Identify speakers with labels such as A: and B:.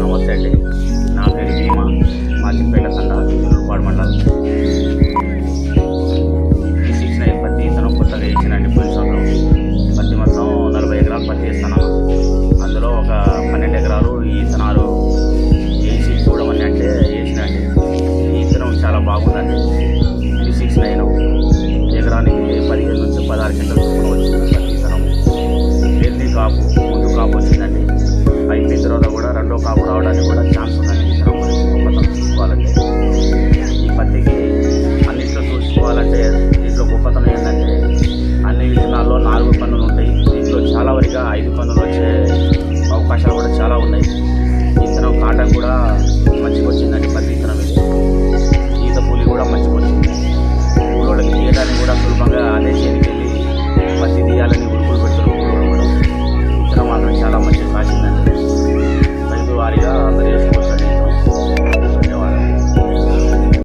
A: నమస్తే అండి. నా పేరు భీమా. మాచిపేట తండ తిరుపాడు మండలం. ఈ సిక్స్ పత్తి ఇతను కొత్తగా వేసినండి పొజిషన్లో పత్తి మొత్తం నలభై ఎకరాలు పత్తి ఇస్తున్నాను అందులో ఒక పన్నెండు ఎకరాలు ఈ ఇతనాలు వేసి చూడమని అంటే వేసినండి ఈ ఇతనం చాలా బాగుందండి. రెండో కాపు రావడానికి కూడా ఛాన్స్ ఉందని గొప్పతనం చూసుకోవాలంటే. ఈ పత్తికి అన్నింటిలో చూసుకోవాలంటే దీంట్లో గొప్పతనం ఏంటంటే అన్ని విత్తనాల్లో నాలుగు పన్నులు ఉంటాయి. దీంట్లో చాలా వరకు ఐదు పన్నులు వచ్చే అవకాశాలు కూడా చాలా ఉన్నాయి. ఇతరం కాటన్ కూడా మంచిగా వచ్చిందండి పత్తి